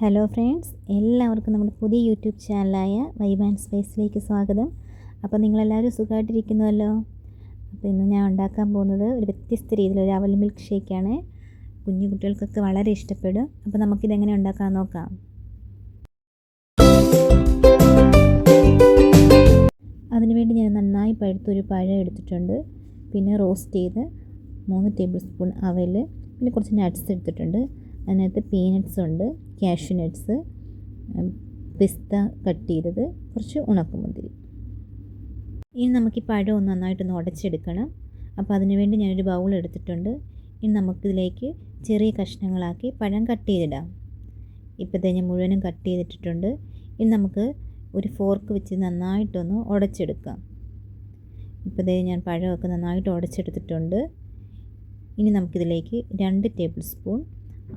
Hello friends എല്ലാവർക്കും നമ്മുടെ പുതിയ യൂട്യൂബ് ചാനലായ വൈബ് ആൻഡ് സ്പേസിലേക്ക് സ്വാഗതം. അപ്പോൾ നിങ്ങളെല്ലാവരും സുഖമായിട്ടിരിക്കുന്നുവല്ലോ? അപ്പോൾ ഇന്ന് ഞാൻ ഉണ്ടാക്കാൻ പോകുന്നത് ഒരു വ്യത്യസ്ത രീതിയിലൊരു അവൽ മിൽക്ക് ഷേക്കാണ് കുഞ്ഞു കുട്ടികൾക്കൊക്കെ വളരെ ഇഷ്ടപ്പെടും. അപ്പോൾ നമുക്കിതെങ്ങനെ ഉണ്ടാക്കാൻ നോക്കാം. അതിനുവേണ്ടി ഞാൻ നന്നായി പഴുത്തൊരു പഴം എടുത്തിട്ടുണ്ട്. പിന്നെ റോസ്റ്റ് ചെയ്ത് മൂന്ന് ടേബിൾ സ്പൂൺ അവൽ പിന്നെ കുറച്ച് നട്ട്സ് എടുത്തിട്ടുണ്ട്. അതിനകത്ത് പീനട്ട്സ് ഉണ്ട് കാഷ്യൂ നട്ട്സ് പിസ്ത കട്ട് ചെയ്തത് കുറച്ച് ഉണക്കമുന്തിരി. ഇനി നമുക്ക് ഈ പഴം ഒന്ന് നന്നായിട്ടൊന്ന് ഉടച്ചെടുക്കണം. അപ്പോൾ അതിനുവേണ്ടി ഞാനൊരു ബൗൾ എടുത്തിട്ടുണ്ട്. ഇനി നമുക്കിതിലേക്ക് ചെറിയ കഷ്ണങ്ങളാക്കി പഴം കട്ട് ചെയ്തിടാം. ഇപ്പോൾ ഞാൻ മുഴുവനും കട്ട് ചെയ്തിട്ടിട്ടുണ്ട്. ഇനി നമുക്ക് ഒരു ഫോർക്ക് വെച്ച് നന്നായിട്ടൊന്ന് ഉടച്ചെടുക്കാം. ഇപ്പോൾ ഞാൻ പഴമൊക്കെ നന്നായിട്ട് ഉടച്ചെടുത്തിട്ടുണ്ട്. ഇനി നമുക്കിതിലേക്ക് രണ്ട് ടേബിൾ സ്പൂൺ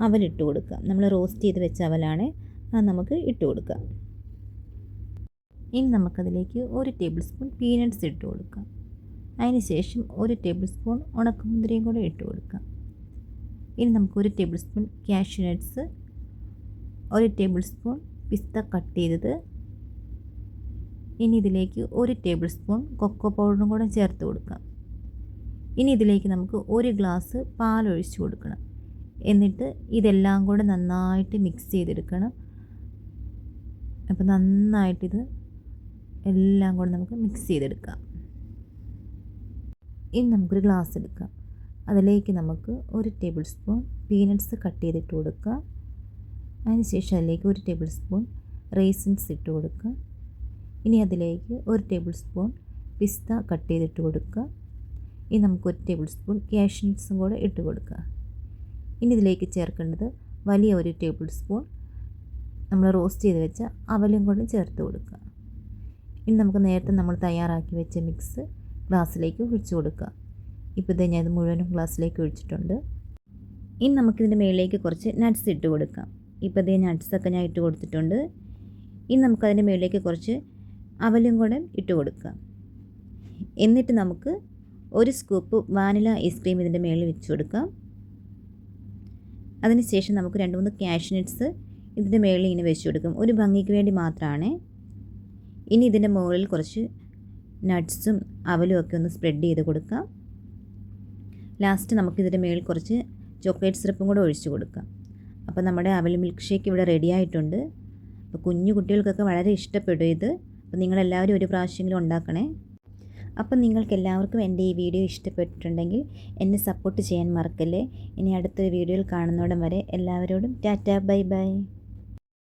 അവലിട്ട് കൊടുക്കുക. നമ്മൾ റോസ്റ്റ് ചെയ്ത് വെച്ച അവലാണ് അത് നമുക്ക് ഇട്ട് കൊടുക്കുക. ഇനി നമുക്കതിലേക്ക് ഒരു ടേബിൾ സ്പൂൺ പീനട്ട്സ് ഇട്ട് കൊടുക്കാം അതിന് ശേഷം ഒരു ടേബിൾ സ്പൂൺ ഉണക്കമുന്തിരിയും കൂടെ ഇട്ട് കൊടുക്കാം ഇനി നമുക്ക് ഒരു ടേബിൾ സ്പൂൺ കാഷ്യൂ നട്ട്സ് ഒരു ടേബിൾ സ്പൂൺ പിസ്ത കട്ട് ചെയ്തത്. ഇനി ഇതിലേക്ക് ഒരു ടേബിൾ സ്പൂൺ കൊക്കോ പൗഡറും കൂടെ ചേർത്ത് കൊടുക്കാം ഇനി ഇതിലേക്ക് നമുക്ക് ഒരു ഗ്ലാസ് പാൽ ഒഴിച്ച് കൊടുക്കണം. എന്നിട്ട് ഇതെല്ലാം കൂടെ നന്നായിട്ട് മിക്സ് ചെയ്തെടുക്കണം. അപ്പോൾ നന്നായിട്ടിത് എല്ലാം കൂടെ നമുക്ക് മിക്സ് ചെയ്തെടുക്കാം. ഇനി നമുക്കൊരു ഗ്ലാസ് എടുക്കാം. അതിലേക്ക് നമുക്ക് ഒരു ടേബിൾ സ്പൂൺ പീനട്ട്സ് കട്ട് ചെയ്തിട്ട് കൊടുക്കുക അതിനുശേഷം അതിലേക്ക് ഒരു ടേബിൾ സ്പൂൺ റേസിൻസ് ഇട്ട് കൊടുക്കുക ഇനി അതിലേക്ക് ഒരു ടേബിൾ സ്പൂൺ പിസ്ത കട്ട് ചെയ്തിട്ട് കൊടുക്കുക ഇനി നമുക്ക് ഒരു ടേബിൾ സ്പൂൺ ക്യാഷ്യൻസും കൂടെ ഇട്ട് കൊടുക്കുക ഇനി ഇതിലേക്ക് ചേർക്കേണ്ടത് വലിയ ഒരു ടേബിൾ സ്പൂൺ. നമ്മൾ റോസ്റ്റ് ചെയ്ത് വെച്ച അവലും കൊണ്ട് ചേർത്ത് കൊടുക്കുക. ഇനി നമുക്ക് നേരത്തെ നമ്മൾ തയ്യാറാക്കി വെച്ച മിക്സ് ഗ്ലാസ്സിലേക്ക് ഒഴിച്ചു കൊടുക്കുക. ഇപ്പോൾ ഇതേ ഞാൻ ഇത് മുഴുവനും ഗ്ലാസ്സിലേക്ക് ഒഴിച്ചിട്ടുണ്ട്. ഇനി നമുക്കിതിന്റെ മുകളിലേക്ക് കുറച്ച് നട്ട്സ് ഇട്ട് കൊടുക്കാം. ഇപ്പോൾ ഇതേ നട്ട്സൊക്കെ ഞാൻ ഇട്ട് കൊടുത്തിട്ടുണ്ട്. ഇനി നമുക്കതിന്റെ മുകളിലേക്ക് കുറച്ച് അവലും കൂടെ ഇട്ട് കൊടുക്കാം. എന്നിട്ട് നമുക്ക് ഒരു സ്കൂപ്പ് വാനില ഐസ്ക്രീം ഇതിന്റെ മുകളിൽ വെച്ച് കൊടുക്കാം. അതിനുശേഷം നമുക്ക് രണ്ട് മൂന്ന് ക്യാഷ്നെറ്റ്സ് ഇതിന്റെ മുകളിൽ ഇങ്ങനെ വെച്ച് കൊടുക്കും. ഒരു ഭംഗിക്ക് വേണ്ടി മാത്രമാണ്. ഇനി ഇതിന്റെ മുകളിൽ കുറച്ച് നട്ട്സും അവലും ഒക്കെ ഒന്ന് സ്പ്രെഡ് ചെയ്ത് കൊടുക്കാം. ലാസ്റ്റ് നമുക്ക് ഇതിന്റെ മുകളിൽ കുറച്ച് ചോക്ലേറ്റ് സിറപ്പും കൂടെ ഒഴിച്ച് കൊടുക്കാം. അപ്പോൾ നമ്മുടെ അവൽ മിൽക്ക് ഷേക്ക് ഇവിടെ റെഡി ആയിട്ടുണ്ട്. അപ്പോൾ കുഞ്ഞു കുട്ടികൾക്കൊക്കെ വളരെ ഇഷ്ടപ്പെടും ഇത്. അപ്പോൾ നിങ്ങളെല്ലാവരും ഒരു പ്രാവശ്യമെങ്കിലും ഉണ്ടാക്കണേ. അപ്പം നിങ്ങൾക്ക് എല്ലാവർക്കും എന്റെ ഈ വീഡിയോ ഇഷ്ടപ്പെട്ടിട്ടുണ്ടെങ്കിൽ എന്നെ സപ്പോർട്ട് ചെയ്യാൻ മറക്കല്ലേ. ഇനി അടുത്തൊരു വീഡിയോയിൽ കാണുന്നോടം വരെ എല്ലാവരോടും ടാറ്റ ബൈ ബൈ.